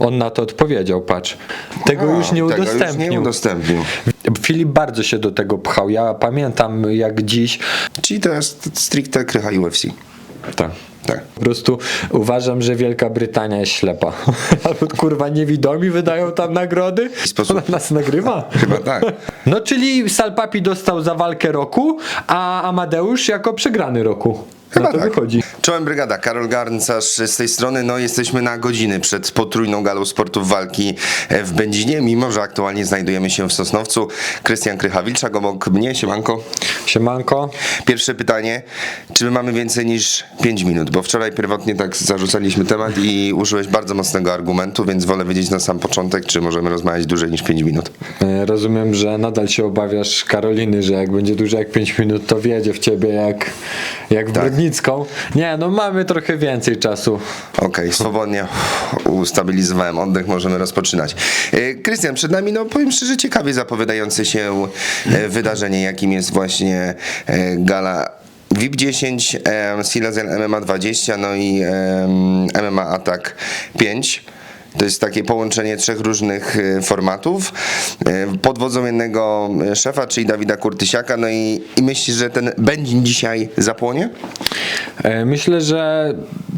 on na to odpowiedział, patrz. Tego A, już nie tego Już nie udostępnił. udostępnił. Filip bardzo się do tego pchał. Ja pamiętam jak dziś. Czyli to jest stricte krycha UFC. Tak. Tak. Po prostu uważam, że Wielka Brytania jest ślepa. Albo kurwa niewidomi wydają tam nagrody. sposób. Ona nas nagrywa. Chyba tak. No czyli Salpapi dostał za walkę roku, a Amadeusz jako przegrany roku. Chyba Na to tak. wychodzi. Czołem brygada, Karol Garncarz z tej strony. No jesteśmy na godziny przed potrójną galą sportów walki w Będzinie, mimo że aktualnie znajdujemy się w Sosnowcu. Krystian Krycha-Wilczak obok mnie, siemanko. Siemanko. Pierwsze pytanie, czy my mamy więcej niż 5 minut? Bo wczoraj pierwotnie tak zarzucaliśmy temat i użyłeś bardzo mocnego argumentu, więc wolę wiedzieć na sam początek, czy możemy rozmawiać dłużej niż 5 minut. E, Rozumiem, że nadal się obawiasz Karoliny, że jak będzie dłużej jak 5 minut, to wjedzie w ciebie jak, jak w Tak. Brodnicką. Nie, no mamy trochę więcej czasu. Okej, swobodnie ustabilizowałem oddech, możemy rozpoczynać. E, Krystian, przed nami, no powiem szczerze, ciekawie zapowiadające się e, wydarzenie, jakim jest właśnie e, gala VIP 10, e, Silesian MMA 20, no i MMA Attack 5. To jest takie połączenie trzech różnych e, formatów e, pod wodzą jednego e, szefa, czyli Dawida Kurtysiaka. No i, i myślisz, że ten będzie dzisiaj zapłonie? Myślę, że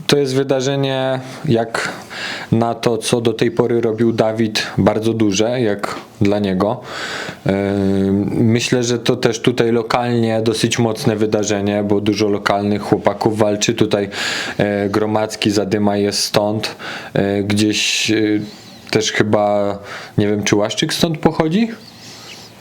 to jest wydarzenie jak na to, co do tej pory robił Dawid, bardzo duże, jak dla niego. Myślę, że to też tutaj lokalnie dosyć mocne wydarzenie, bo dużo lokalnych chłopaków walczy. Tutaj e, Gromadzki Zadyma jest stąd. E, Gdzieś e, też chyba, nie wiem, czy Łaszczyk stąd pochodzi?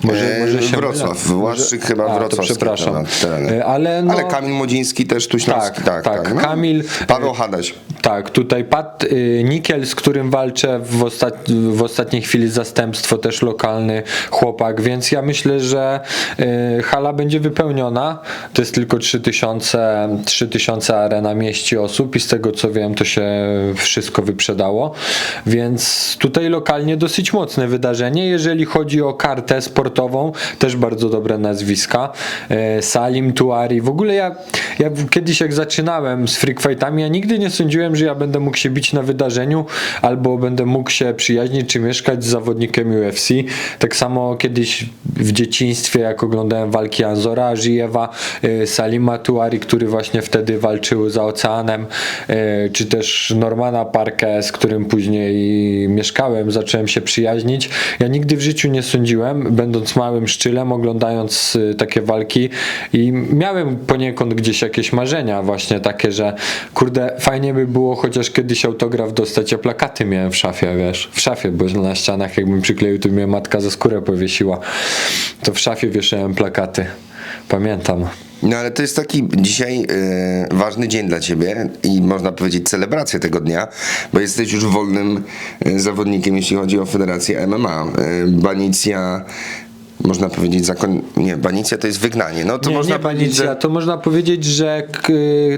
E, Wrocław. mylę. Łaszczyk chyba A, to wrocławski przepraszam. E, Ale, no, Ale Kamil Młodziński też tu. Tak, Tak, tak, tak. no. Kamil, Paweł Hadaś. Tak, tutaj Pat Nikiel, z którym walczę w, ostat, w ostatniej chwili zastępstwo, też lokalny chłopak, więc ja myślę, że hala będzie wypełniona. To jest tylko 3000, 3000 arena mieści osób i z tego co wiem, to się wszystko wyprzedało, więc tutaj lokalnie dosyć mocne wydarzenie. Jeżeli chodzi o kartę sportową, też bardzo dobre nazwiska. Y, Salim Tuari, w ogóle ja, ja kiedyś jak zaczynałem z freak fightami, ja nigdy nie sądziłem, że ja będę mógł się bić na wydarzeniu, albo będę mógł się przyjaźnić czy mieszkać z zawodnikiem UFC. Tak samo kiedyś w dzieciństwie, jak oglądałem walki Anzora Ażijewa, y, Salima Tuari, który właśnie wtedy walczył za oceanem, y, czy też Normana Parkę, z którym później mieszkałem, zacząłem się przyjaźnić. Ja nigdy w życiu nie sądziłem, będąc małym szczylem, oglądając y, takie walki i miałem poniekąd gdzieś jakieś marzenia właśnie takie, że kurde, fajnie by było chociaż kiedyś autograf dostać, ja plakaty miałem w szafie, wiesz, w szafie, bo na ścianach jakbym przykleił, to mnie matka za skórę powiesiła. To w szafie wieszałem plakaty. Pamiętam. No ale to jest taki dzisiaj e, ważny dzień dla ciebie i można powiedzieć celebracja tego dnia, bo jesteś już wolnym e, zawodnikiem, jeśli chodzi o Federację MMA. E, Banicja, można powiedzieć zakon... Nie, banicja to jest wygnanie. No to nie, można nie powiedzieć, banicja, że... to można powiedzieć, że k,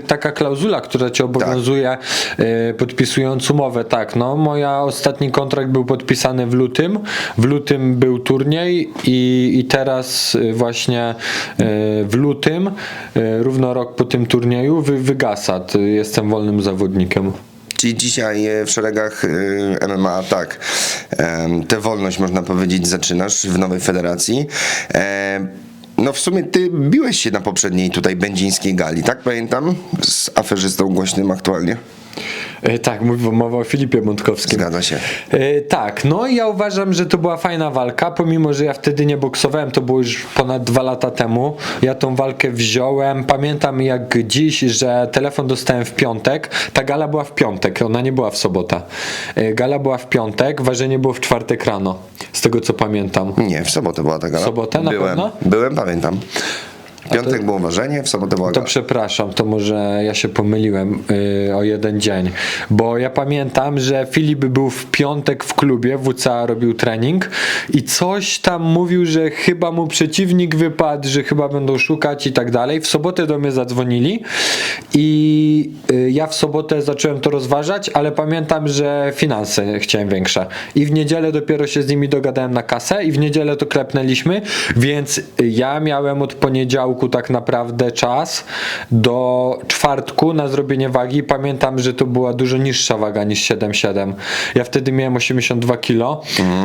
taka klauzula, która cię obowiązuje y, podpisując umowę, tak, no moja ostatni kontrakt był podpisany w lutym, w lutym był turniej i, i teraz y, właśnie y, w lutym, y, równo rok po tym turnieju wy, wygasa, jestem wolnym zawodnikiem. Czyli dzisiaj e, w szeregach e, MMA, tak, tę wolność można powiedzieć zaczynasz w nowej federacji. No w sumie ty biłeś się na poprzedniej tutaj będzińskiej gali, tak pamiętam? Z aferzystą głośnym aktualnie. E, Tak, mowa o Filipie Mątkowskim. Zgadza się. E, tak, no i ja uważam, że to była fajna walka, pomimo, że ja wtedy nie boksowałem, to było już ponad dwa lata temu. Ja tą walkę wziąłem. Pamiętam jak dziś, że telefon dostałem w piątek. Ta gala była w piątek, ona nie była w sobotę. E, Gala była w piątek, ważenie było w czwartek rano, z tego co pamiętam. Nie, w sobotę była ta gala. W sobotę na byłem, pewno? Byłem, pamiętam. Piątek było ważenie, w sobotę była To przepraszam, to może ja się pomyliłem yy, o jeden dzień, bo ja pamiętam, że Filip był w piątek w klubie, WCA robił trening i coś tam mówił, że chyba mu przeciwnik wypadł, że chyba będą szukać i tak dalej. W sobotę do mnie zadzwonili i yy, ja w sobotę zacząłem to rozważać, ale pamiętam, że finanse chciałem większe. I w niedzielę dopiero się z nimi dogadałem na kasę i w niedzielę to klepnęliśmy, więc ja miałem od poniedziałku roku tak naprawdę czas do czwartku na zrobienie wagi. Pamiętam, że to była dużo niższa waga niż 7,7. Ja wtedy miałem 82 kg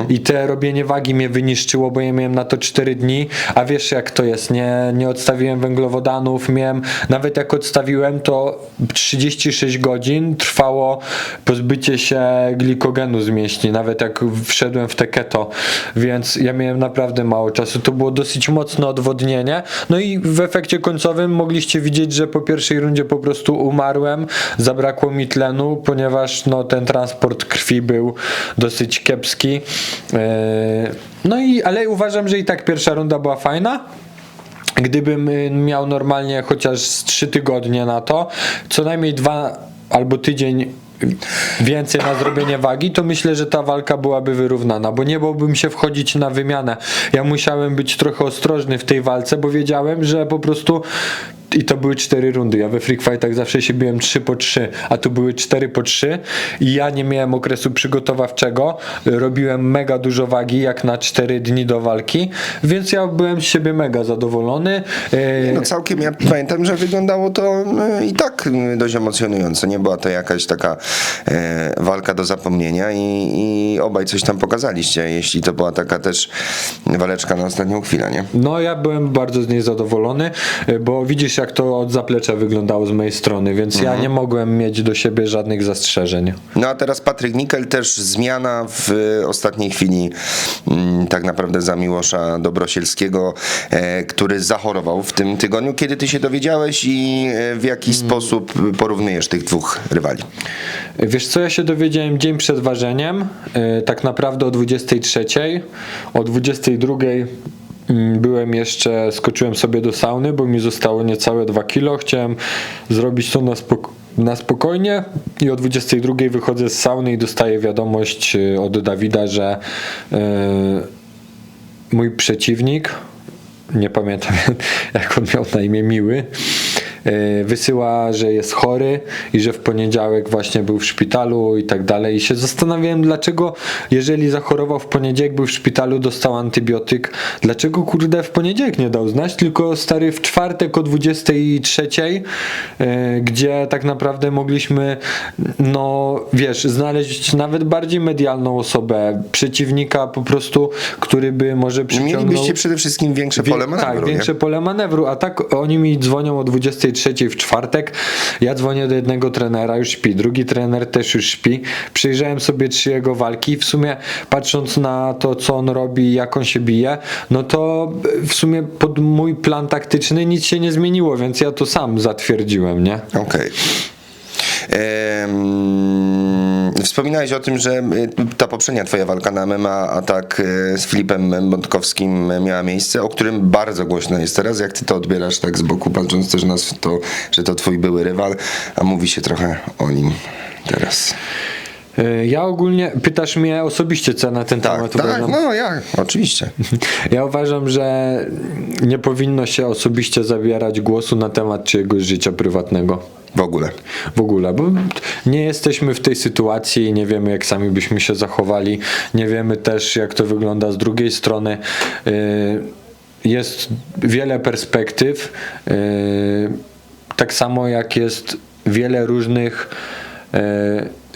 i te robienie wagi mnie wyniszczyło, bo ja miałem na to 4 dni, a wiesz jak to jest, nie, nie odstawiłem węglowodanów, miałem, nawet jak odstawiłem, to 36 godzin trwało pozbycie się glikogenu z mięśni, nawet jak wszedłem w te keto, więc ja miałem naprawdę mało czasu. To było dosyć mocne odwodnienie. No i w efekcie końcowym mogliście widzieć, że po pierwszej rundzie po prostu umarłem, zabrakło mi tlenu, ponieważ no, ten transport krwi był dosyć kiepski. Yy, No i, ale uważam, że i tak pierwsza runda była fajna. Gdybym y, miał normalnie chociaż z 3 tygodnie na to, co najmniej dwa albo tydzień więcej na zrobienie wagi, to myślę, że ta walka byłaby wyrównana, bo nie byłbym się wchodzić na wymianę. Ja musiałem być trochę ostrożny w tej walce, bo wiedziałem, że po prostu i to były cztery rundy. Ja we freak fightach zawsze się biłem 3 po 3, a tu były 4 po 3 i ja nie miałem okresu przygotowawczego. Robiłem mega dużo wagi jak na 4 dni do walki, więc ja byłem z siebie mega zadowolony. E, No całkiem, ja pamiętam, że wyglądało to e, i tak e, dość emocjonująco. Nie była to jakaś taka walka do zapomnienia i, i obaj coś tam pokazaliście, jeśli to była taka też waleczka na ostatnią chwilę, nie? No ja byłem bardzo z niej zadowolony, bo widzisz jak to od zaplecza wyglądało z mojej strony, więc ja nie mogłem mieć do siebie żadnych zastrzeżeń. No a teraz Patryk Nikel, też zmiana w ostatniej chwili mm, tak naprawdę za Miłosza Dobrosielskiego, e, który zachorował w tym tygodniu. Kiedy ty się dowiedziałeś i e, w jaki sposób porównujesz tych dwóch rywali? Wiesz co, ja się dowiedziałem dzień przed ważeniem, y, tak naprawdę o 23, o 22 mm, byłem jeszcze, skoczyłem sobie do sauny, bo mi zostało niecałe 2 kilo, chciałem zrobić to na, spok- na spokojnie i o 22 wychodzę z sauny i dostaję wiadomość y, od Dawida, że y, mój przeciwnik, nie pamiętam jak on miał na imię, Miły, wysyła, że jest chory i że w poniedziałek właśnie był w szpitalu i tak dalej. I się zastanawiałem, dlaczego, jeżeli zachorował w poniedziałek, był w szpitalu, dostał antybiotyk, dlaczego kurde w poniedziałek nie dał znać, tylko stary w czwartek o 23, e, gdzie tak naprawdę mogliśmy, no wiesz, znaleźć nawet bardziej medialną osobę, przeciwnika po prostu, który by może przyciągnął... Mielibyście przede wszystkim większe pole manewru, Tak, większe pole manewru, a tak oni mi dzwonią o 23 w czwartek. Ja dzwonię do jednego trenera, już śpi, drugi trener też już śpi. Przyjrzałem sobie trzy jego walki w sumie patrząc na to, co on robi, jak on się bije, no to w sumie pod mój plan taktyczny nic się nie zmieniło, więc ja to sam zatwierdziłem, nie? Okej. Em, Wspominałeś o tym, że y, ta poprzednia twoja walka na MMA, a tak y, z Filipem Bątkowskim miała miejsce, o którym bardzo głośno jest teraz. Jak ty to odbierasz tak z boku, patrząc też na to, że to twój były rywal, a mówi się trochę o nim teraz. E, Ja ogólnie, pytasz mnie osobiście, co na ten Tak, temat tak, uważam? no ja, oczywiście. Ja uważam, że nie powinno się osobiście zabierać głosu na temat czyjegoś życia prywatnego. W ogóle. W ogóle, bo nie jesteśmy w tej sytuacji i nie wiemy, jak sami byśmy się zachowali. Nie wiemy też, jak to wygląda z drugiej strony. Yy, Jest wiele perspektyw, yy, tak samo jak jest wiele różnych yy,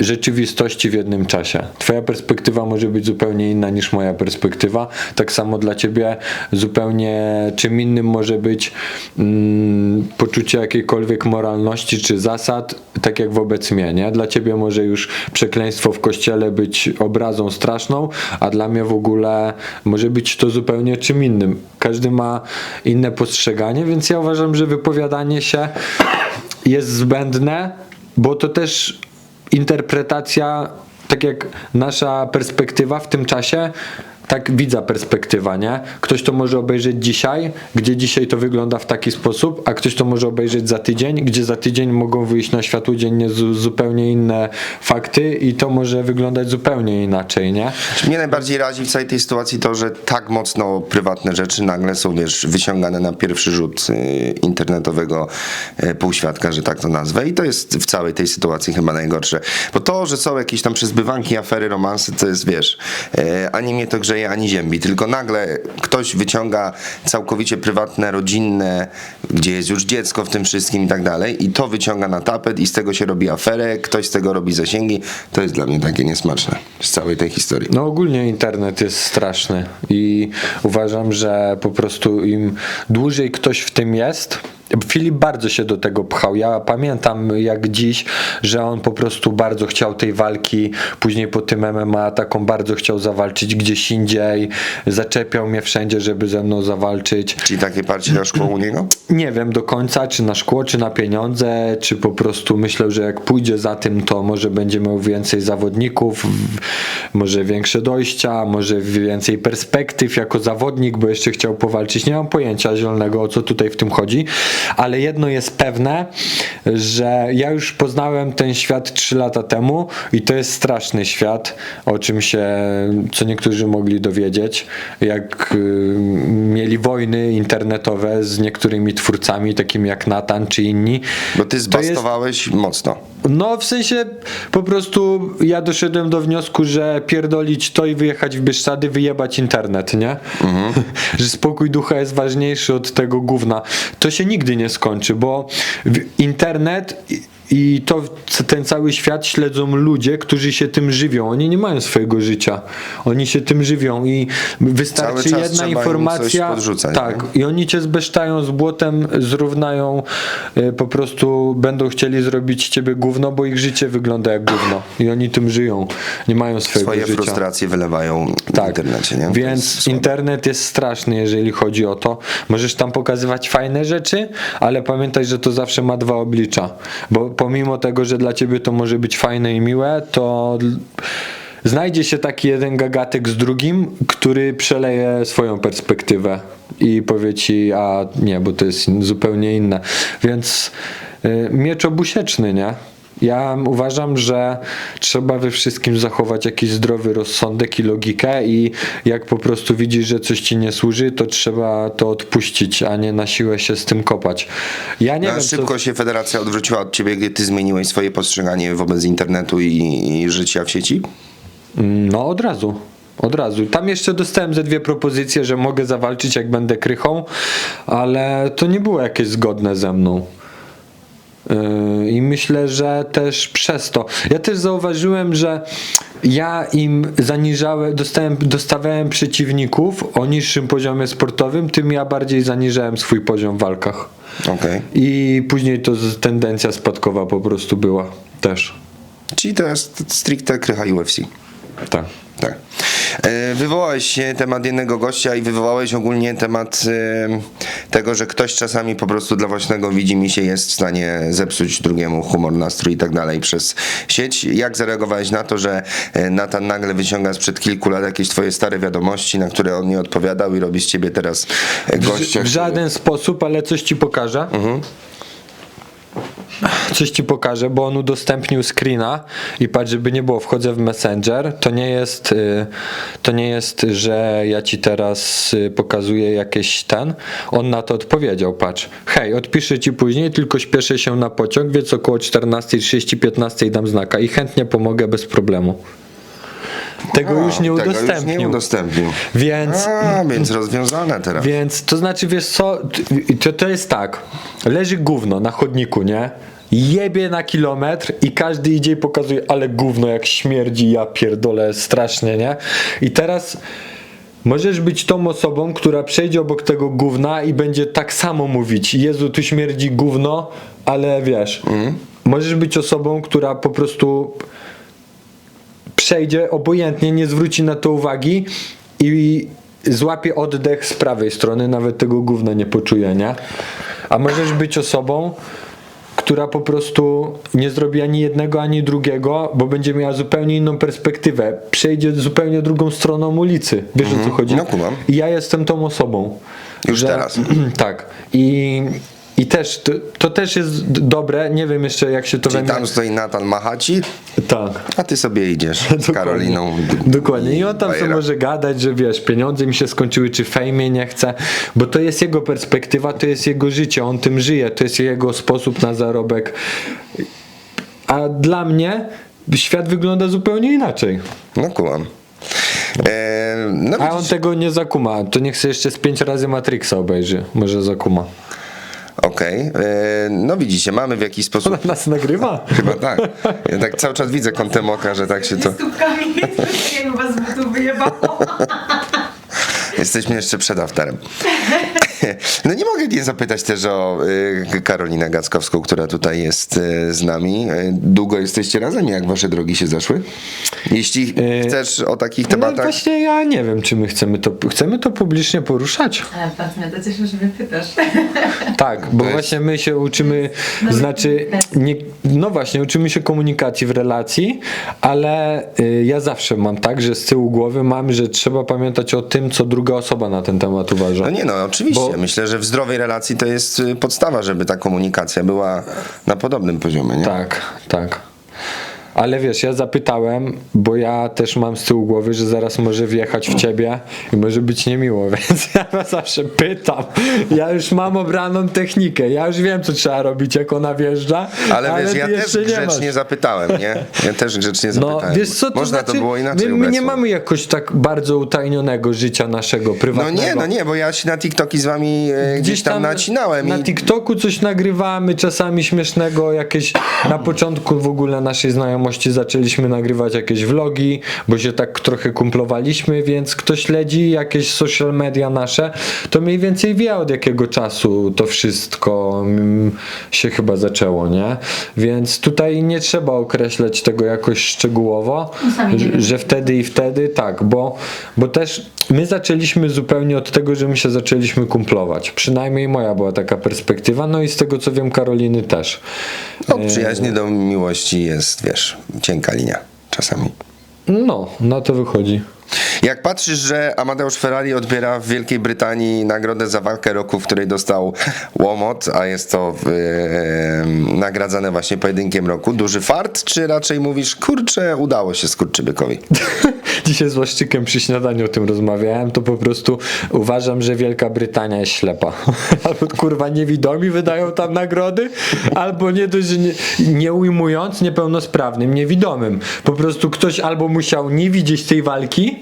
rzeczywistości w jednym czasie. Twoja perspektywa może być zupełnie inna niż moja perspektywa. Tak samo dla ciebie zupełnie czym innym może być mm, poczucie jakiejkolwiek moralności czy zasad, tak jak wobec mnie. Nie? Dla ciebie może już przekleństwo w kościele być obrazą straszną, a dla mnie w ogóle może być to zupełnie czym innym. Każdy ma inne postrzeganie, więc ja uważam, że wypowiadanie się jest zbędne, bo to też interpretacja, tak jak nasza perspektywa w tym czasie, tak widza perspektywa, nie? Ktoś to może obejrzeć dzisiaj, gdzie dzisiaj to wygląda w taki sposób, a ktoś to może obejrzeć za tydzień, gdzie za tydzień mogą wyjść na światło dziennie zu- zupełnie inne fakty i to może wyglądać zupełnie inaczej, nie? Mnie najbardziej razi w całej tej sytuacji to, że tak mocno prywatne rzeczy nagle są, wiesz, wyciągane na pierwszy rzut y, internetowego y, półświadka, że tak to nazwę. I to jest w całej tej sytuacji chyba najgorsze. Bo to, że są jakieś tam przyzbywanki, afery, romanse, to jest, wiesz, y, ani mnie to grzeje, kleje ani ziębi, tylko nagle ktoś wyciąga całkowicie prywatne, rodzinne, gdzie jest już dziecko w tym wszystkim i tak dalej i to wyciąga na tapet i z tego się robi aferę, ktoś z tego robi zasięgi. To jest dla mnie takie niesmaczne z całej tej historii. No ogólnie internet jest straszny i uważam, że po prostu im dłużej ktoś w tym jest, Filip bardzo się do tego pchał. Ja pamiętam jak dziś, że on po prostu bardzo chciał tej walki, później po tym MMA taką bardzo chciał zawalczyć gdzieś indziej, zaczepiał mnie wszędzie, żeby ze mną zawalczyć. Czyli takie parcie na szkło u niego? Nie wiem do końca, czy na szkło, czy na pieniądze, czy po prostu myślę, że jak pójdzie za tym, to może będzie miał więcej zawodników, może większe dojścia, może więcej perspektyw jako zawodnik, bo jeszcze chciał powalczyć. Nie mam pojęcia zielonego, o co tutaj w tym chodzi, ale jedno jest pewne, że ja już poznałem ten świat 3 lata temu i to jest straszny świat, o czym się, co niektórzy mogli dowiedzieć, jak y, mieli wojny internetowe z niektórymi twórcami, takimi jak Nathan czy inni. Bo ty zbastowałeś mocno. No, w sensie po prostu ja doszedłem do wniosku, że pierdolić to i wyjechać w Bieszczady, wyjebać internet, nie? że spokój ducha jest ważniejszy od tego gówna. To się nigdy nie skończy, bo internet i- to ten cały świat śledzą ludzie, którzy się tym żywią. Oni nie mają swojego życia. Oni się tym żywią i wystarczy jedna informacja. tak, nie? i oni cię zbesztają z błotem, zrównają, y, po prostu będą chcieli zrobić ciebie gówno, bo ich życie wygląda jak gówno. I oni tym żyją. Nie mają swojego Swoje życia. frustracje wylewają w Tak, internecie, nie? Jest więc słabe. internet jest straszny, jeżeli chodzi o to. Możesz tam pokazywać fajne rzeczy, ale pamiętaj, że to zawsze ma dwa oblicza. Bo pomimo tego, że dla ciebie to może być fajne i miłe, to znajdzie się taki jeden gagatek z drugim, który przeleje swoją perspektywę i powie ci, a nie, bo to jest zupełnie inne. Więc y, miecz obusieczny, nie? Ja uważam, że trzeba we wszystkim zachować jakiś zdrowy rozsądek i logikę i jak po prostu widzisz, że coś ci nie służy, to trzeba to odpuścić, a nie na siłę się z tym kopać. Ja nie No, wiem, szybko co... się federacja odwróciła od ciebie, gdy ty zmieniłeś swoje postrzeganie wobec internetu i, i życia w sieci? No od razu. Od razu. Tam jeszcze dostałem ze dwie propozycje, że mogę zawalczyć jak będę krychą, ale to nie było jakieś zgodne ze mną. Yy, I myślę, że też przez to. Ja też zauważyłem, że ja im zaniżałem, dostałem, dostawiałem przeciwników o niższym poziomie sportowym, tym ja bardziej zaniżałem swój poziom w walkach. Okej. I później to tendencja spadkowa po prostu była też. Czyli to jest stricte krycha UFC. Tak. Tak. E, Wywołałeś e, temat jednego gościa i wywołałeś ogólnie temat e, tego, że ktoś czasami po prostu dla własnego widzimy się jest w stanie zepsuć drugiemu humor, nastrój i tak dalej przez sieć. Jak zareagowałeś na to, że Nathan nagle wyciąga sprzed kilku lat jakieś twoje stare wiadomości, na które on nie odpowiadał i robi z ciebie teraz gościa? W który- żaden sposób, ale coś ci pokażę. Coś ci pokażę, bo on udostępnił screena i patrz, żeby nie było, wchodzę w Messenger. To nie jest, y, to nie jest, że ja ci teraz y, pokazuję jakieś ten. On na to odpowiedział, patrz. Hej, odpiszę ci później, tylko śpieszę się na pociąg, więc około 14.30, 15 dam znaka i chętnie pomogę bez problemu. Tego A, już nie tego Już nie udostępnił. Więc A, więc rozwiązane teraz. Więc to znaczy, wiesz co, to, to jest tak, leży gówno na chodniku, nie? Jebie na kilometr i każdy idzie i pokazuje, ale gówno jak śmierdzi, ja pierdolę, strasznie, nie? I teraz możesz być tą osobą, która przejdzie obok tego gówna i będzie tak samo mówić, Jezu, tu śmierdzi gówno, ale wiesz, możesz być osobą, która po prostu przejdzie obojętnie, nie zwróci na to uwagi i złapie oddech z prawej strony, nawet tego gówna nie poczuje, nie? A możesz być osobą, która po prostu nie zrobi ani jednego, ani drugiego, bo będzie miała zupełnie inną perspektywę. Przejdzie zupełnie drugą stroną ulicy. Wiesz o co chodzi? No, kumam. I ja jestem tą osobą. Już teraz. tak. I, i też, to, to też jest dobre, nie wiem jeszcze jak się to Czyli węgla... tam stoi Nathan Machaci, Tak. a ty sobie idziesz z Karoliną. Dokładnie. I on tam sobie może gadać, że wiesz, pieniądze mi się skończyły, czy fejmie nie chce, bo to jest jego perspektywa, to jest jego życie, on tym żyje, to jest jego sposób na zarobek. A dla mnie świat wygląda zupełnie inaczej. No kumam. E, no A on tego nie zakuma. To niech sobie jeszcze z pięć razy Matrixa obejrzy. Może zakuma. Okej. E, No widzicie, mamy w jakiś sposób... Ona nas nagrywa? Chyba tak. Ja tak cały czas widzę kątem oka, że tak się to... Stópkami jakby was z butów wyjebało. Jesteśmy jeszcze przed afterem. No nie mogę nie zapytać też o y, Karolinę Gackowską, która tutaj jest y, z nami. Y, Długo jesteście razem? Jak wasze drogi się zaszły? Jeśli chcesz o takich No tematach... właśnie ja nie wiem, czy my chcemy to, chcemy to publicznie poruszać. Ale patrz, mnie to cieszę, że mnie pytasz. Tak, bo jest- właśnie my się uczymy, znaczy, nie, no właśnie, uczymy się komunikacji w relacji, ale y, ja zawsze mam tak, że z tyłu głowy mam, że trzeba pamiętać o tym, co druga osoba na ten temat uważa. No nie no, oczywiście. Bo- Myślę, że w zdrowej relacji to jest y, podstawa, żeby ta komunikacja była na podobnym poziomie, nie? Tak, tak. Ale wiesz, ja zapytałem, bo ja też mam z tyłu głowy, że zaraz może wjechać w ciebie i może być niemiło, więc ja zawsze pytam. Ja już mam obraną technikę, ja już wiem, co trzeba robić, jak ona wjeżdża. Ale, wiesz, ty ja też nie grzecznie masz. zapytałem, nie? Ja też grzecznie No, zapytałem. wiesz co, to Można znaczy, to było inaczej my, my nie mamy jakoś tak bardzo utajnionego życia naszego, No prywatnego. nie, no nie, bo ja się na TikToki z wami e, gdzieś tam nacinałem Na i TikToku coś nagrywamy, czasami śmiesznego, jakieś na początku w ogóle naszej znajomości zaczęliśmy nagrywać jakieś vlogi, bo się tak trochę kumplowaliśmy, więc kto śledzi jakieś social media nasze, to mniej więcej wie od jakiego czasu to wszystko mm, się chyba zaczęło, nie? Więc tutaj nie trzeba określać tego jakoś szczegółowo, nie że, że wtedy i wtedy tak, bo, bo też my zaczęliśmy zupełnie od tego, że my się zaczęliśmy kumplować. Przynajmniej moja była taka perspektywa, no i z tego co wiem, Karoliny też. od przyjaźni do miłości jest, wiesz, cienka linia czasami. No, na to wychodzi. Jak patrzysz, że Amadeusz Ferrari odbiera w Wielkiej Brytanii nagrodę za walkę roku, w której dostał łomot, a jest to e, nagradzane właśnie pojedynkiem roku, duży fart, czy raczej mówisz, kurczę, udało się skurczybykowi? Dzisiaj z Łaszczykiem przy śniadaniu o tym rozmawiałem, to po prostu uważam, że Wielka Brytania jest ślepa. Albo kurwa niewidomi wydają tam nagrody, albo nie dość, nie, nie ujmując niepełnosprawnym, niewidomym. Po prostu ktoś albo musiał nie widzieć tej walki,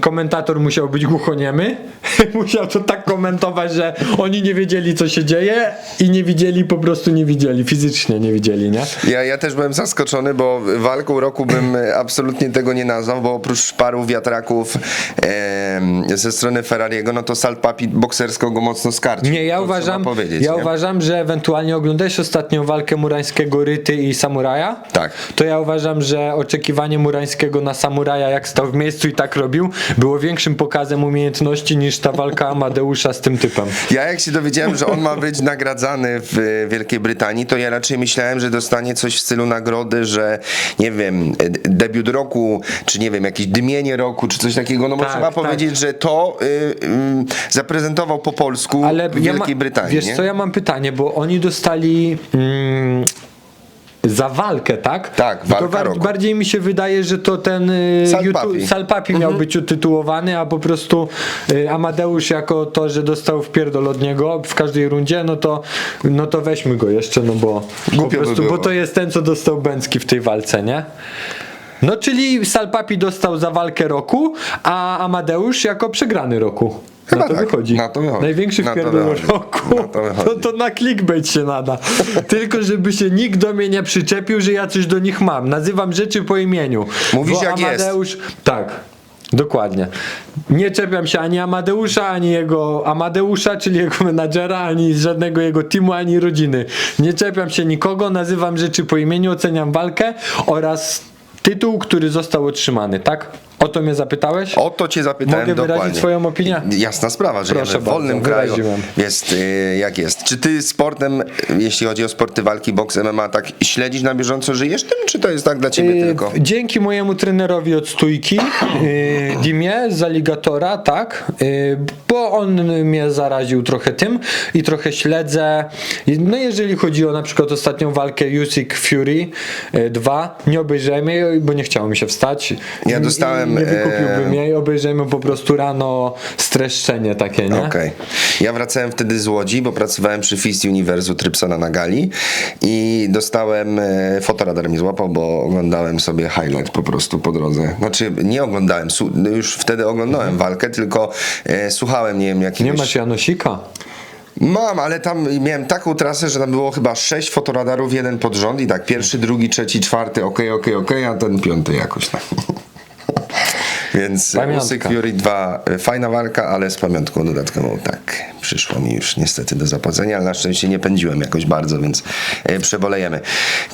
komentator musiał być głuchoniemy, musiał to tak komentować, że oni nie wiedzieli co się dzieje i nie widzieli, po prostu nie widzieli, fizycznie nie widzieli, nie? Ja, ja też byłem zaskoczony, bo walką roku bym absolutnie tego nie nazwał, bo oprócz paru wiatraków e, ze strony Ferrariego, no to salt papi boksersko go mocno skarcił. Nie, ja uważam, ja nie? uważam, że ewentualnie oglądałeś ostatnią walkę Murańskiego Ryty i Samuraja? Tak. To ja uważam, że oczekiwanie Murańskiego na Samuraja, jak stał w miejscu i tak robił, było większym pokazem umiejętności niż ta walka Amadeusza z tym typem. Ja jak się dowiedziałem, że on ma być nagradzany w e, Wielkiej Brytanii, to ja raczej myślałem, że dostanie coś w stylu nagrody, że nie wiem, e, debiut roku, czy nie wiem, jakieś dymienie roku, czy coś takiego, no bo Tak, trzeba tak. powiedzieć, że to y, y, zaprezentował po polsku Ale w ja Wielkiej ma, Brytanii. Wiesz nie? co, ja mam pytanie, bo oni dostali mm, za walkę, tak? Tak, Bo to walka bar- roku. Bardziej mi się wydaje, że to ten y, Salpapi. Salpapi miał Mhm. być utytułowany, a po prostu y, Amadeusz jako to, że dostał wpierdol od niego w każdej rundzie, no to, no to weźmy go jeszcze, no bo po Głupio by prostu, bo było. to jest ten, co dostał Bęcki w tej walce, nie? No czyli Salpapi dostał za walkę roku, a Amadeusz jako przegrany roku. Chyba na to tak, wychodzi. na to wychodzi. Największy Na to wpierdol wychodzi. roku. Na to wychodzi. To, to na clickbait się nada. Tylko żeby się nikt do mnie nie przyczepił, że ja coś do nich mam. Nazywam rzeczy po imieniu. Mówisz, Bo jak jest. Amadeusz, Tak. Dokładnie. Nie czepiam się ani Amadeusza, ani jego Amadeusza, czyli jego menadżera, ani żadnego jego teamu, ani rodziny. Nie czepiam się nikogo, nazywam rzeczy po imieniu, oceniam walkę oraz tytuł, który został otrzymany, tak? O to mnie zapytałeś? O to cię zapytałem Mogę wyrazić dokładnie. swoją opinię? Jasna sprawa, że Proszę w wolnym bardzo, kraju wyraziłem. jest y, jak jest. Czy ty sportem, jeśli chodzi o sporty walki, boks, MMA, tak śledzisz na bieżąco, żyjesz tym, czy to jest tak dla ciebie Yy, tylko? Dzięki mojemu trenerowi od stójki, yy, Dimie z Alligatora, tak, yy, bo on mnie zaraził trochę tym i trochę śledzę. No jeżeli chodzi o na przykład ostatnią walkę Usyk Fury 2, nie obejrzałem jej, bo nie chciało mi się wstać. Ja dostałem wracałem, Nie wykupiłbym e, jej, obejrzymy po prostu rano streszczenie takie, nie? Okej. Ja wracałem wtedy z Łodzi, bo pracowałem przy Fist Uniwersu Trypsona na gali i dostałem, e, fotoradar mi złapał, bo oglądałem sobie highlight po prostu po drodze. Znaczy nie oglądałem, su- już wtedy oglądałem walkę, tylko e, słuchałem, nie wiem, jakiegoś... Nie masz Janosika? Mam, ale tam miałem taką trasę, że tam było chyba sześć fotoradarów, jeden pod rząd i tak pierwszy, drugi, trzeci, czwarty, okej, okej, okej, a ten piąty jakoś tam. Więc. Usyk Fury 2, y, fajna walka, ale z pamiątką dodatkową tak. Przyszło mi już niestety do zapłacenia, ale na szczęście nie pędziłem jakoś bardzo, więc y, przebolejemy.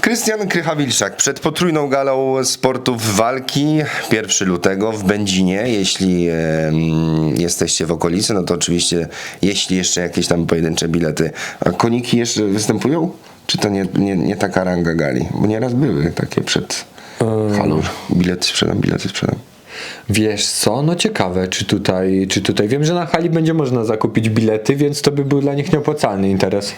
Krystian Krycha-Wilczak przed potrójną galą sportów walki 1 lutego w Będzinie. Jeśli jesteście w okolicy, no to oczywiście, jeśli jeszcze jakieś tam pojedyncze bilety. A koniki jeszcze występują? Czy to nie, nie, nie taka ranga gali? Bo nieraz były takie przed halą. Bilety sprzedam, bilety sprzedam. Wiesz co, no ciekawe, czy tutaj, czy tutaj, wiem, że na hali będzie można zakupić bilety, więc to by był dla nich nieopłacalny interes.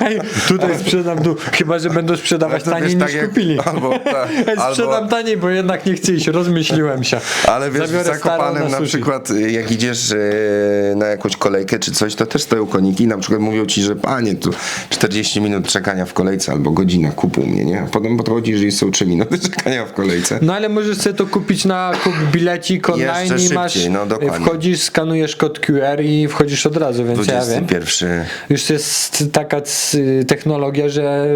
Ej, tutaj sprzedam tu, chyba, że będą sprzedawać to taniej wiesz, niż tak jak- kupili. albo tak, Ej, sprzedam albo- taniej, bo jednak nie chcę iść, rozmyśliłem się. Ale wiesz, w Zabiorę starą Zakopanem na sushi. przykład y, jak idziesz y, na jakąś kolejkę czy coś, to też stoją koniki na przykład mówią ci, że panie, tu 40 minut czekania w kolejce albo godzina kupu mnie, nie? A potem podchodzisz i są 3 minuty czekania w kolejce. No ale możesz sobie to kupić na kup bilecik online Jeszcze i masz, szybciej, no dokładnie. wchodzisz, skanujesz kod QR i wchodzisz od razu, więc ja wiem. 21. Już jest taka technologia, że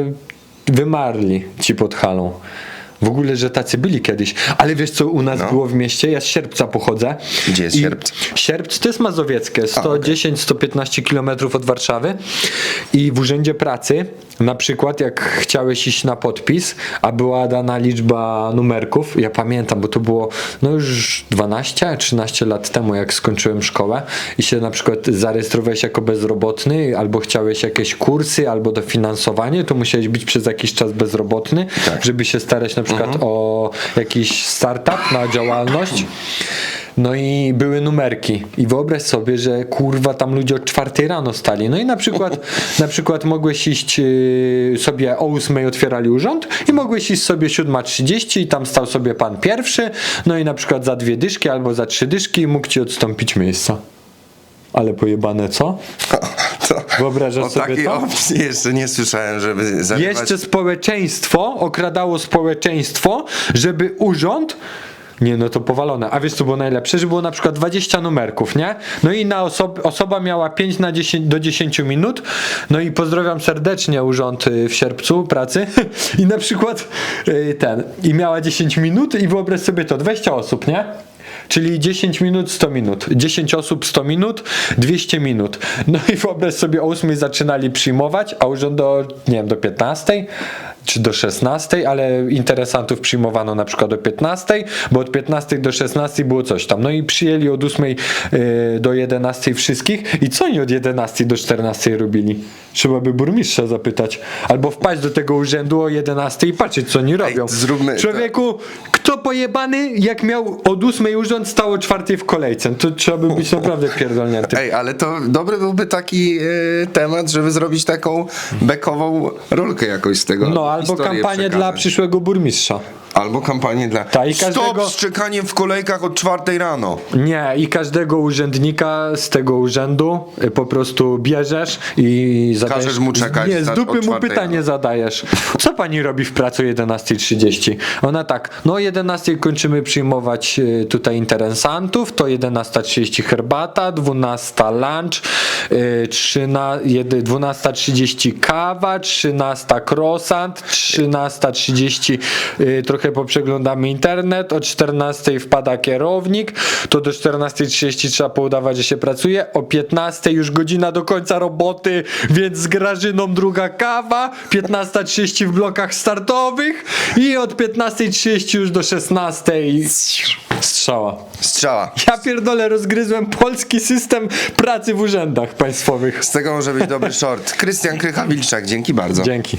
wymarli ci pod halą. W ogóle, że tacy byli kiedyś. Ale wiesz, co u nas No. było w mieście? Ja z Sierpca pochodzę. Gdzie jest Sierpc? Sierpc to jest mazowieckie, 110-115 km od Warszawy. I w urzędzie pracy, na przykład, jak chciałeś iść na podpis, a była dana liczba numerków, ja pamiętam, bo to było no już 12-13 lat temu, jak skończyłem szkołę i się na przykład zarejestrowałeś jako bezrobotny, albo chciałeś jakieś kursy, albo dofinansowanie, to musiałeś być przez jakiś czas bezrobotny, Tak. żeby się starać na przykład o jakiś startup na działalność. No i były numerki. I wyobraź sobie, że kurwa tam ludzie od czwartej rano stali. No i na przykład, na przykład mogłeś iść yy, sobie o 8 otwierali urząd i mogłeś iść sobie 7.30 i tam stał sobie pan pierwszy. No i na przykład za dwie dyszki albo za trzy dyszki mógł ci odstąpić miejsca. Ale pojebane co? To, Wyobrażasz o sobie takiej to? opcji jeszcze nie słyszałem, żeby zarywać. Jeszcze społeczeństwo okradało społeczeństwo, żeby urząd. Nie, no to powalone. A wiesz co było najlepsze? Że było na przykład 20 numerków, nie? No i na osob osoba miała 5 na 10, do 10 minut. No i pozdrawiam serdecznie urząd y, w sierpcu pracy. I na przykład y, ten. I miała 10 minut i wyobraź sobie to, 20 osób, nie? Czyli 10 minut, 100 minut. 10 osób, 100 minut, 200 minut. No i wyobraź sobie, o 8 zaczynali przyjmować, a urząd do, nie wiem, do 15 czy do 16, ale interesantów przyjmowano na przykład do 15, bo od 15 do 16 było coś tam. No i przyjęli od 8 y, do 11 wszystkich. I co oni od 11 do 14 robili? Trzeba by burmistrza zapytać. Albo wpaść do tego urzędu o 11 i patrzeć, co oni robią. zróbmy- Człowieku, kto pojebany, jak miał od 8 urząd, stał o 4 w kolejce. To trzeba by być naprawdę pierdolnięty. Ej, ale to dobry byłby taki e, temat, żeby zrobić taką bekową rolkę jakoś z tego. No, albo kampanię dla przyszłego burmistrza. Albo kampanię dla. Ta, i Stop każdego- z czekaniem w kolejkach od czwartej rano. Nie, i każdego urzędnika z tego urzędu y, po prostu bierzesz i zadajesz... Każesz mu czekać Nie, z dupy mu pytanie rano. zadajesz. Co pani robi w pracy o 11.30? Ona tak, no o 11.00 kończymy przyjmować y, tutaj interesantów, to 11.30 herbata, 12.00 lunch, y, 13 jedy- 12.30 kawa, 13.00 croissant, 13.30 y, trochę poprzeglądamy internet, o 14.00 wpada kierownik, to do 14.30 trzeba poudawać, że się pracuje, o 15.00 już godzina do końca roboty, więc z Grażyną druga kawa, 15.30 w blokach startowych i od 15.30 już do 16.00 strzała. Strzała. Ja pierdolę, rozgryzłem polski system pracy w urzędach państwowych. Z tego może być dobry short. Krystian Krycha-Wilczak, dzięki bardzo. Dzięki.